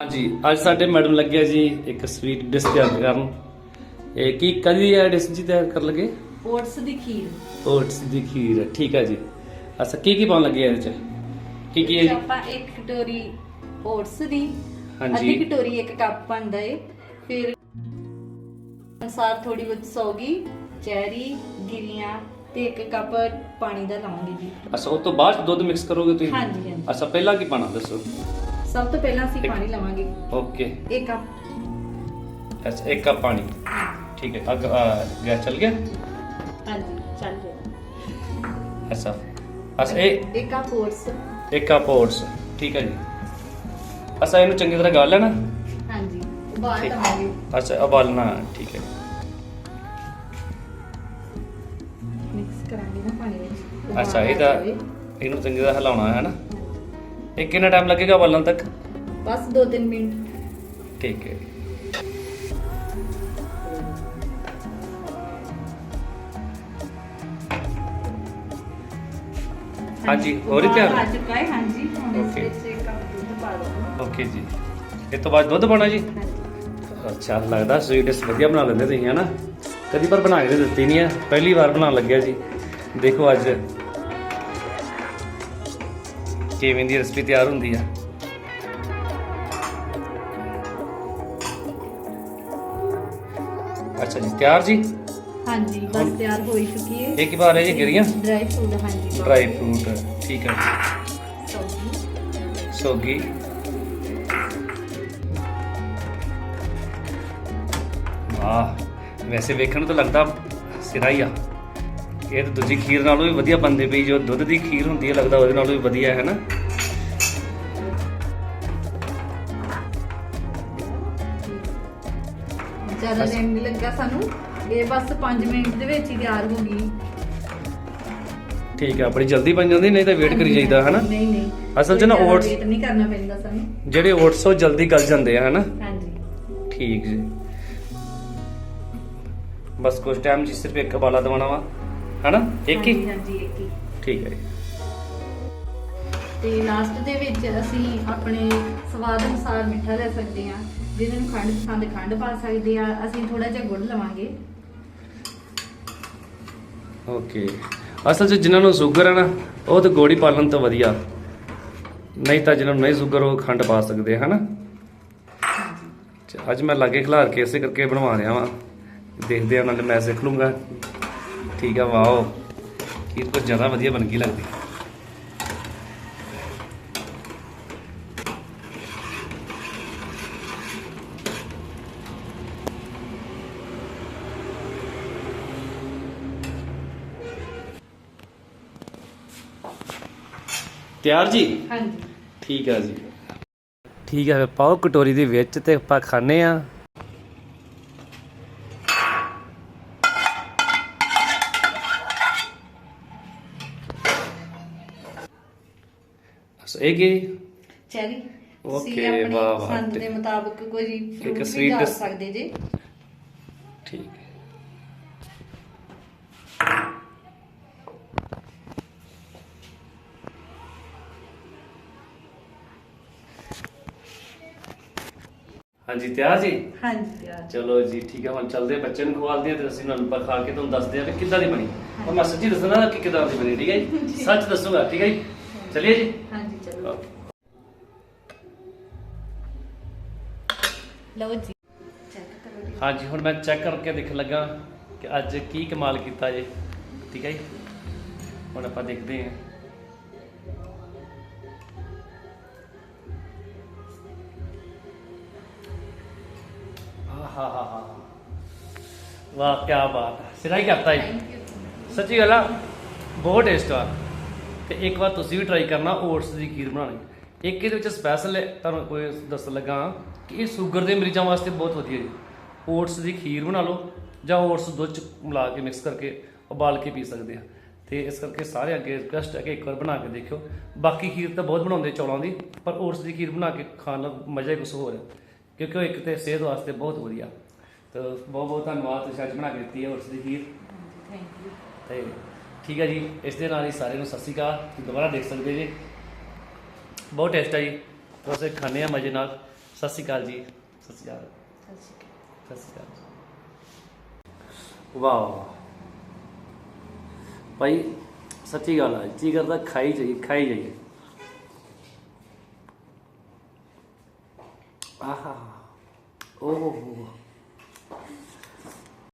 ਹਾਂਜੀ ਅੱਜ ਸਾਡੇ ਮੈਡਮ ਲੱਗਿਆ ਜੀ ਇੱਕ ਸਵੀਟ ਡਿਸ਼ ਤਿਆਰ ਕਰਨ। ਇਹ ਕੀ ਕਦੀ ਇਹ ਡਿਸ਼ ਜੀ ਤਿਆਰ ਕਰ ਲਗੇ? ਓਟਸ ਦੀ ਖੀਰ। ਓਟਸ ਦੀ ਖੀਰ ਠੀਕ ਹੈ ਜੀ। ਅੱਛਾ ਕੀ ਕੀ ਪਾਉਣ ਲੱਗੇ ਇਹਦੇ ਚ? ਕੀ ਕੀ ਹੈ ਇਹ? ਜੀ ਆਪਾਂ ਇੱਕ ਕਟੋਰੀ ਓਟਸ ਦੀ ਹਾਂਜੀ। ਅੱਧੀ ਕਟੋਰੀ ਇੱਕ ਕੱਪ ਬਣਦਾ ਏ। ਫਿਰ ਅਨਸਾਰ ਥੋੜੀ ਬਹੁਤ ਸੌਗੀ ਚੈਰੀ ਗਿਰੀਆਂ ਤੇ ਇੱਕ ਕੱਪ ਪਾਣੀ ਦਾ ਲਾਉਂਗੀ ਜੀ। ਅੱਛਾ ਉਸ ਤੋਂ ਬਾਅਦ ਦੁੱਧ ਮਿਕਸ ਕਰੋਗੇ ਤੁਸੀਂ? ਹਾਂਜੀ, ਹਾਂਜੀ। ਅੱਛਾ ਪਹਿਲਾਂ ਕੀ ਪਾਣਾ ਦੱਸੋ? ਸਭ ਤੋਂ ਪਹਿਲਾਂ ਅਸੀਂ ਪਾਣੀ ਲਵਾਂਗੇ। ਓਕੇ। ਇੱਕ ਕੱਪ। ਅੱਛਾ ਇੱਕ ਕੱਪ ਪਾਣੀ। ਠੀਕ ਹੈ ਅਗ ਗੈਸ ਚੱਲ ਗਿਆ? ਹਾਂਜੀ ਚੱਲ ਰਿਹਾ ਅੱਛਾ ਅੱਛਾ ਇਹ ਇੱਕ ਕੱਪ ਓਟਸ ਇੱਕ ਕੱਪ ਓਟਸ ਠੀਕ ਹੈ ਜੀ। ਅੱਛਾ ਇਹਨੂੰ ਚੰਗੀ ਤਰ੍ਹਾਂ ਗਾਲ ਲੈਣਾ? ਹਾਂਜੀ ਉਬਾਲ ਠੀਕ। ਲਵਾਂਗੇ। ਅੱਛਾ ਉਬਾਲਣਾ ਠੀਕ ਹੈ। ਮਿਕਸ ਕਰਾਂਗੇ ਨਾ ਪਾਣੀ ਵਿੱਚ। ਉਬਾਲ ਅੱਛਾ ਆ ਇਹਦਾ ਜਾਵੇ। ਇਹਨੂੰ ਚੰਗੀ ਤਰ੍ਹਾਂ ਹਿਲਾਉਣਾ ਹੈ ਨਾ? ਇਹ ਕਿੰਨਾ ਟਾਈਮ ਲੱਗੇਗਾ ਉਬਾਲਣ ਤੱਕ? ਬਸ 2-3 ਮਿੰਟ। ਠੀਕ ਹੈ। ਹਾਂਜੀ, ਹੋ ਰਹੀ ਤਿਆਰ? ਆ ਚੁੱਕਾ ਹੈ ਹਾਂਜੀ ਹੁਣ ਇਸ Okay. ਵਿੱਚ ਇੱਕ ਕੱਪ ਦੁੱਧ ਪਾ ਦੋ ਓਕੇ ਜੀ। ਇਹ ਤੋਂ ਬਾਅਦ ਦੁੱਧ ਪਾਉਣਾ ਜੀ? ਹਾਂਜੀ। ਅੱਛਾ ਲੱਗਦਾ ਸਵੀਟ ਡਿਸ਼ ਵਧੀਆ ਬਣਾ ਲੈਂਦੇ ਤੁਸੀਂ ਹਨਾ? ਕਦੀ ਪਰ ਬਣਾ ਕੇ ਤਾਂ ਦਿੱਤੀ ਨਹੀਂ ਹੈ ਪਹਿਲੀ ਵਾਰ ਬਣਾਉਣ ਲੱਗਿਆ ਜੀ। ਦੇਖੋ ਅੱਜ ਕਿਵੇਂ ਦੀ ਰੈਸਪੀ ਤਿਆਰ ਹੁੰਦੀ ਆ? ਅੱਛਾ ਜੀ ਤਿਆਰ ਜੀ? ਹਾਂਜੀ ਬਸ ਤਿਆਰ ਹੋ ਹੀ ਚੁੱਕੀ ਹੈ। ਇਹ ਕੀ ਪਾ ਰਹੇ ਜੀ ਗਿਰੀਆਂ ਡਰਾਈ ਫਰੂਟ ਹਾਂਜੀ। ਡਰਾਈ ਫਰੂਟ ਠੀਕ ਹੈ ਸਬਜ਼ੀ ਸੋਗੀ। ਵਾਹ ਵੈਸੇ ਵੇਖਣ ਨੂੰ ਤਾਂ ਲੱਗਦਾ ਸਿਰਾ ਹੀ ਆ। ਇਹ ਤਾਂ ਦੂਜੀ ਖੀਰ ਨਾਲੋਂ ਵੀ ਵਧੀਆ ਬਣਦੀ ਪਈ ਜੋ ਦੁੱਧ ਦੀ ਖੀਰ ਹੁੰਦੀ ਹੈ ਲੱਗਦਾ ਉਹਦੇ ਨਾਲੋਂ ਵੀ ਵਧੀਆ ਹੈ ਨਾ ਜ਼ਿਆਦਾ ਟਾਈਮ ਨਹੀਂ ਲੱਗਾ ਸਾਨੂੰ ਇਹ ਬਸ 5 ਮਿੰਟ ਦੇ ਵਿੱਚ ਹੀ ਤਿਆਰ ਹੋ ਗਈ। ਠੀਕ ਹੈ ਬੜੀ ਜਲਦੀ ਬਣ ਜਾਂਦੀ ਨਹੀਂ ਤਾਂ ਵੇਟ ਕਰੀ ਜਾਈਦਾ ਹੈ ਨਾ ਨਹੀਂ ਨਹੀਂ। ਅਸਲ 'ਚ ਨਾ oats- wait ਨਹੀਂ ਕਰਨਾ ਪੈਂਦਾ ਸਾਨੂੰ। ਜਿਹੜੇ ਓਟਸ ਉਹ ਜਲਦੀ ਗਲ ਜਾਂਦੇ ਆ ਹੈ ਨਾ ਹਾਂਜੀ। ਠੀਕ ਜੀ। ਬਸ ਕੁਝ ਟਾਈਮ ਜੀ ਸਿਰਫ ਇੱਕ ਬਾਲਾ ਦਵਾਣਾ ਵਾ। ਹੈ ਨਾ ਇੱਕ ਹੀ? ਹਾਂਜੀ, ਹਾਂਜੀ ਇੱਕ ਹੀ। ਠੀਕ ਹੈ ਜੀ। ਤੇ ਲਾਸਟ ਦੇ ਵਿੱਚ ਅਸੀਂ ਆਪਣੇ ਸਵਾਦ ਅਨੁਸਾਰ ਮਿੱਠਾ ਲੈ ਸਕਦੇ ਹਾਂ। ਜਿਹਨਾਂ ਨੂੰ ਖੰਡ ਪਸੰਦ ਖੰਡ ਪਾ ਸਕਦੇ ਆ ਅਸੀਂ ਥੋੜਾ ਜਿਹਾ ਗੁੜ ਲਵਾਂਗੇ। ਓਕੇ ਅਸਲ 'ਚ ਜਿਨ੍ਹਾਂ ਨੂੰ ਸ਼ੂਗਰ ਹੈ ਨਾ ਉਹ ਤਾਂ ਗੋੜੀ ਪਾਲਣ ਤੋਂ ਵਧੀਆ। ਨਹੀਂ ਤਾਂ ਜਿਨ੍ਹਾਂ ਨੂੰ ਨਹੀਂ ਸ਼ੂਗਰ ਉਹ ਖੰਡ ਪਾ ਸਕਦੇ ਹਨਾ? ਅੱਜ ਮੈਂ ਲਾਗੇ ਖਿਲਾਰ ਕੇ ਇਸੇ ਕਰਕੇ ਬਣਵਾ ਰਿਹਾ ਵਾਂ। ਦੇਖਦੇ ਆ ਨਾਲੇ ਮੈਂ ਸਿੱਖ ਲੂੰਗਾ। ਠੀਕ ਆ ਵਾਓ। ਖੀਰ ਕੁਝ ਜ਼ਿਆਦਾ ਵਧੀਆ ਬਣ ਗਈ ਲੱਗਦੀ। ਤਿਆਰ ਜੀ? ਹਾਂਜੀ। ਠੀਕ ਆ ਜੀ। ਠੀਕ ਆ ਫਿਰ ਪਾਓ ਕਟੋਰੀ ਦੇ ਵਿੱਚ ਤੇ ਆਪਾਂ ਖਾਣੇ ਆ। ਇਹ ਕੀ? ਚੈਰੀ ਆਪਣੀ ਵਾਹ, ਵਾਹ। ਪਸੰਦ ਦੇ ਮੁਤਾਬਕ ਕੋਈ ਫਰੂਟ ਵੀ sweet ਡਾਲ ਸਕਦੇ ਜੇ। ਠੀਕ ਹੈ। ਹਾਂਜੀ ਤਿਆਰ ਜੀ? ਹਾਂਜੀ। ਤਿਆਰ ਚਲੋ ਜੀ ਠੀਕ ਹੈ ਹੁਣ ਚੱਲਦੇ ਹਾਂ, ਬੱਚੇ ਨੂੰ ਖਵਾਲਦੇ ਆ ਤੇ ਅਸੀਂ ਉਹਨਾਂ ਨੂੰ ਪਰ ਖਾ ਕੇ ਤੁਹਾਨੂੰ ਦੱਸਦੇ ਆ ਕਿ ਕਿੱਦਾਂ ਦੀ ਬਣੀ। ਔਰ ਮੈਂ ਸੱਚੀ ਦੱਸਣਾ ਕਿ ਕਿੱਦਾਂ ਦੀ ਬਣੀ ਠੀਕ ਹੈ ਜੀ? ਸੱਚ ਦੱਸੂਗਾ ਠੀਕ ਹੈ ਜੀ? ਚਲਿਏ ਜੀ। ਹਾਂਜੀ। ਲਓ ਜੀ। ਹਾਂਜੀ ਹੁਣ ਮੈਂ ਚੈੱਕ ਕਰਕੇ ਦੇਖਣ ਲੱਗਾ ਕਿ ਅੱਜ ਕੀ ਕਮਾਲ ਕੀਤਾ ਜੇ। ਠੀਕ ਹੈ ਜੀ? ਹੁਣ ਆਪਾਂ ਦੇਖਦੇ ਹਾਂ। ਆਹਾਹਾਹਾ ਵਾਹ ਕੀ ਬਾਤ ਹੈ। ਸਿਰਾ ਹੀ ਕਰਤਾ ਜੀ। ਸੱਚੀ ਗੱਲ ਆ ਬਹੁਤ ਟੇਸਟ ਆ। ਤੇ ਇੱਕ ਵਾਰ ਤੁਸੀਂ ਵੀ ਟਰਾਈ ਕਰਨਾ ਓਟਸ ਦੀ ਖੀਰ ਬਣਾਉਣੀ। ਇੱਕ ਇਹਦੇ ਵਿੱਚ ਸਪੈਸ਼ਲ ਤੁਹਾਨੂੰ ਕੋਈ ਦੱਸਣ ਲੱਗਾ ਕਿ ਇਹ ਸ਼ੂਗਰ ਦੇ ਮਰੀਜ਼ਾਂ ਵਾਸਤੇ ਬਹੁਤ ਵਧੀਆ ਜੀ। ਓਟਸ ਦੀ ਖੀਰ ਬਣਾ ਲਓ ਜਾਂ ਓਟਸ ਦੁੱਧ ਚ ਮਿਲਾ ਕੇ ਮਿਕਸ ਕਰਕੇ ਉਬਾਲ ਕੇ ਪੀ ਸਕਦੇ ਆ। ਤੇ ਇਸ ਕਰਕੇ ਸਾਰੇ ਅੱਗੇ ਰਿਕਵੈਸਟ ਹੈ ਕਿ ਇੱਕ ਵਾਰ ਬਣਾ ਕੇ ਦੇਖਿਓ। ਬਾਕੀ ਖੀਰ ਤਾਂ ਬਹੁਤ ਬਣਾਉਂਦੇ ਚੌਲਾਂ ਦੀ ਪਰ ਓਟਸ ਦੀ ਖੀਰ ਬਣਾ ਕੇ ਖਾਣ ਦਾ ਮਜ਼ਾ ਹੀ ਕੁਝ ਹੋਰ ਹੈ। ਕਿਉਂਕਿ ਉਹ ਇੱਕ ਤੇ ਸਿਹਤ ਵਾਸਤੇ ਬਹੁਤ ਵਧੀਆ। ਤਾਂ ਬਹੁਤ ਬਹੁਤ ਧੰਨਵਾਦ ਤੁਸੀਂ ਅੱਜ ਬਣਾ ਕੇ ਦਿੱਤੀ ਹੈ ਓਟਸ ਦੀ ਖੀਰ। ਥੈਂਕ ਯੂ ਤੇ ਠੀਕ ਹੈ ਜੀ ਇਸ ਦੇ ਨਾਲ ਹੀ ਸਾਰਿਆਂ ਨੂੰ ਸਤਿ ਸ਼੍ਰੀ ਅਕਾਲ। ਦੁਬਾਰਾ ਦੇਖ ਸਕਦੇ ਜੀ। ਬਹੁਤ ਟੇਸਟ ਆ ਜੀ। ਤੁਸੀਂ ਖਾਣੇ ਆ ਮਜ਼ੇ ਨਾਲ। ਸਤਿ ਸ਼੍ਰੀ ਅਕਾਲ ਜੀ। ਸਤਿ ਸ਼੍ਰੀ ਅਕਾਲ। ਸਤਿ ਸ਼੍ਰੀ ਅਕਾਲ। ਵਾਓ ਭਾਈ, ਸੱਚੀ ਗੱਲ ਹੈ ਜੀ ਕਰਦਾ ਖਾਈ ਜਾਈਏ ਖਾਈ ਜਾਈਏ। ਆਹਾ ਓਹ